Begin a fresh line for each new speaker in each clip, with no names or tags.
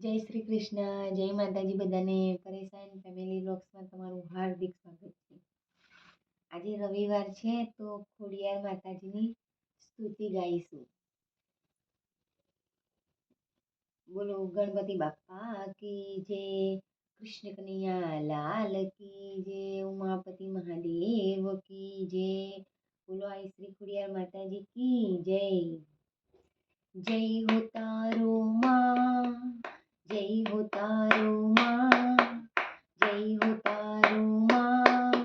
જય શ્રી કૃષ્ણ, જય માતાજી બધાને, પરેશાન ફેમિલી બ્લોગ્સમાં તમારું હાર્દિક સ્વાગત છે. આજે રવિવાર છે તો ખોડિયાર માતાજીની સ્તુતિ ગાઈશું. બોલો ગણપતિ બાપા કી જે કૃષ્ણ કનૈયા લાલ કી જે ઉમાપતિ મહાદેવ કી જે, બોલો આઈ શ્રી ખોડિયાર માતાજી કી જય. જય હો તારો માં જય હો તારો માં, જય હો તારો માં,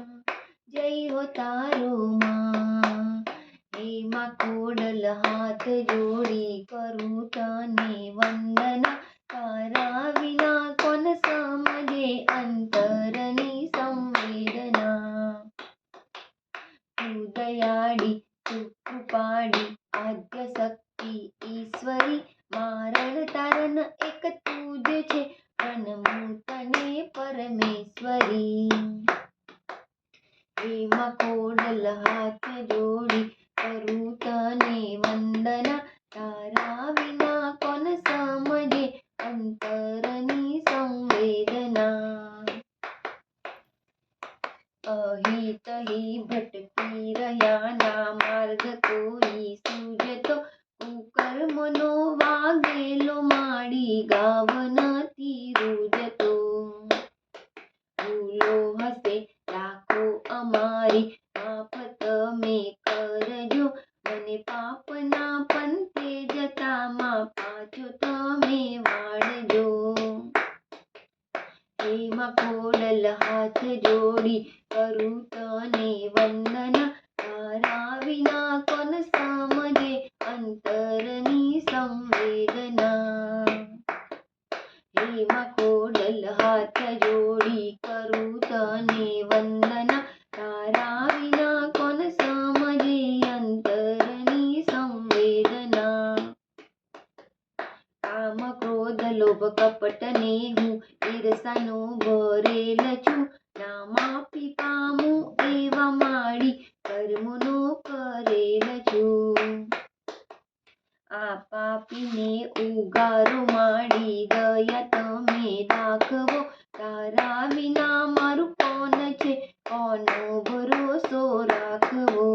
જય હો તારો માં. હે માં કોડલ હાથ જોડી કરું તને વંદના, તારા વિના કોન સમજે અંતરની સંવેદના. તું દયાળી, તું કૃપાળી આદ્ય શક્તિ ઈશ્વરી મારણ તારણ એક તું જ છે પ્રણમું તને પરમેશ્વરી એમાં કોડલ હાથ જોડી કરું તને વંદના તારા વિના કોણ સમજે અંતરની સંવેદના અહીં તહી ભટકી રહ્યા ના માર્ગ કોઈ સૂજતો કુકર્મનો વાગેલો માડી ગાવ નથી રૂજતો ભૂલો હશે લાખો અમારી માફ તમે કરજો મને પાપના પંથે જતામાં પાછો તમે વાળજો એમાં કોડલ હાથ જોડી કરું તને વંદના તારા વિના કોણ સમજે અંતરની સંવેદના એમાં ખોડલ હાથ જોડી કરું તને વંદના તારા વિના કોણ સમજે અંતરની સંવેદના કામ ક્રોધ લોભ કપટને હું ઈર્ષાનો ભરેલ છું ના માફી પામું એવા માડી કર્મનો કરેલ છું આ પાપીને ઉગારો માડી દયા તમે દાખવો તારા વિના મારું કોણ છે કોનો ભરોસો રાખવો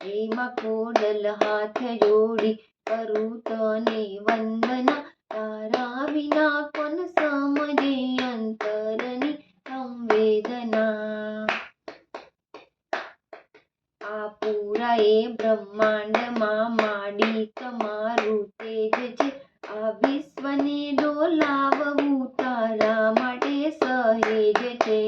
એમાં કોડલ હાથ જોડી કરું તને વંદના તારા વિના કોણ સમજે અંતરની સંવેદના. આ પૂરા એ બ્રહ્માંડમાં માડી તમારું તેજ છે આ વિશ્વને ડોલાવવું તારા માટે સહેજ છે.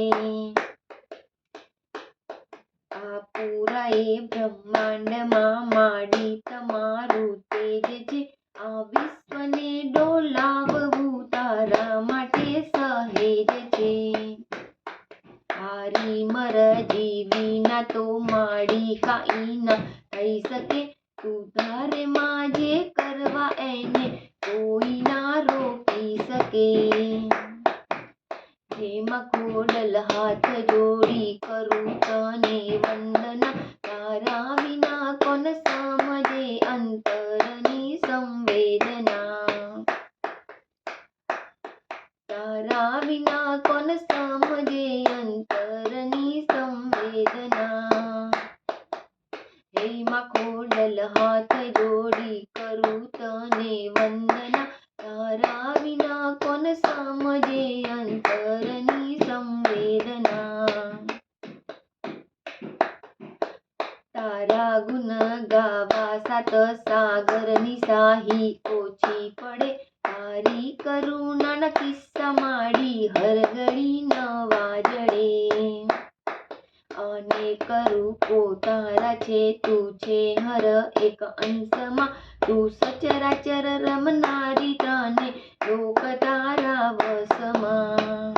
આ પૂરા એ બ્રહ્માંડમાં માડી તમારું તેજ છે આ વિશ્વને ડોલાવવું તારા માટે સહેજ છે તારી મરજી વિના તો માડી કાંઈ ના થઈ શકે તું ધારે માં જે કરવા એને હેમાં ખોડલ હાથ જોડી કરું તને વંદના તારા વિના કોણ સમજે અંતરની સંવેદના તારા ગુણ ગાવા સાત સાગરની સાહી ઓછી પડે તારી કરુણાના કિસ્સા માડી હરગડી નવા જડે અને કરું કો તારા છે તું છે હર એક અંશમાં. તું સચરાચર રમનારી તને લોક તારા વસમાં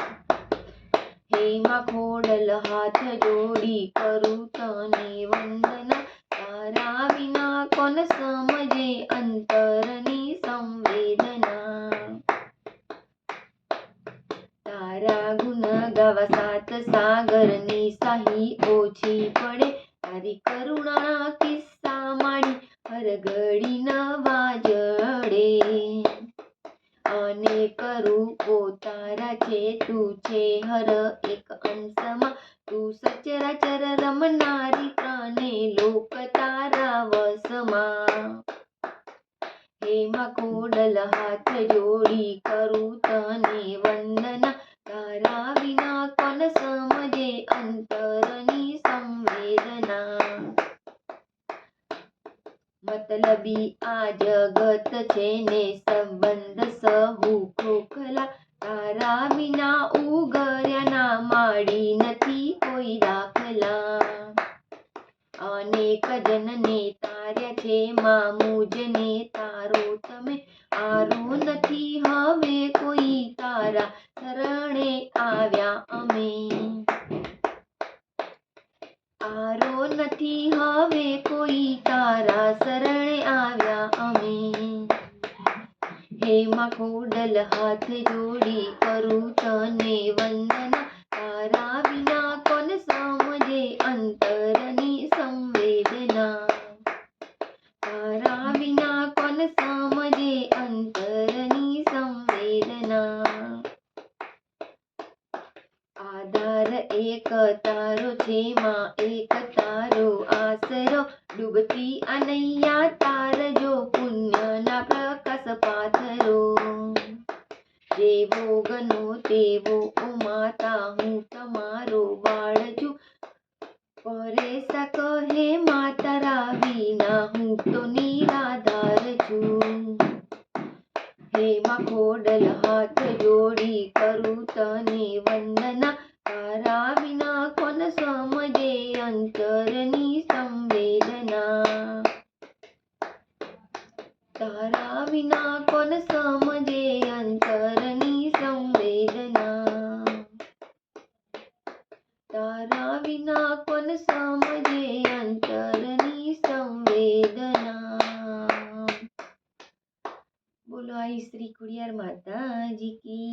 હેમાં ખોડલ હાથ જોડી કરું તને વંદના. તારા વિના કોણ સમજે અંતરની સંવેદના? ગુણ સાત સાગરની સાહી ઓછી પડે. તારી કરુણાના કિસ્સા માડી હરગડી નવા જડે. અને કરું પોતારા છે તું છે હર એક અંશમાં. તું સચરાચર રમનારી ત્રણે લોક તારા વસમાં હેમાં કોડલ હાથ જોડી કરું તને વંદના. તારા વિના કોણ સમજે અંતરની સંવેદના. મતલબી આ જગત છે ને સંબંધ સહુ ખોખલા. તારા વિના ઉગર્યાના માડી નથી કોઈ દાખલા. અનેક જનને તાર્યા છે માં મુજને તારો તમે આરો નથી, હવે કોઈ તારા શરણે આવ્યા અમે આરો નથી હવે કોઈ તારા શરણે આવ્યા અમે હેમાં ખોડલ હાથ જોડી કરું તને વંદના તારા વિના કોણ સમજે અંતરની સંવેદના તારા વિના કોણ સમજે અંતરની સંવેદના આધાર એક તારો છે માં એક તારો આસરો ડૂબતી અનૈયા તાર જો પુણ્યના પ્રકાશ પાથરો જેવો ગનો તેવો ઓ માતા હું તમારો બાળ છું પરેશા કહે માતારા વિના હું તો નિરાધાર છું હેમાં ખોડલ હાથ જોડી કરું તને વંદના તારા વિના કોણ સમજે અંતરની સંવેદના તારા વિના કોણ સમજે અંતરની સંવેદના તારા કોણ સમજે અંતરની સંવેદના. બોલો આઈ શ્રી ખોડિયાર માતાજી કી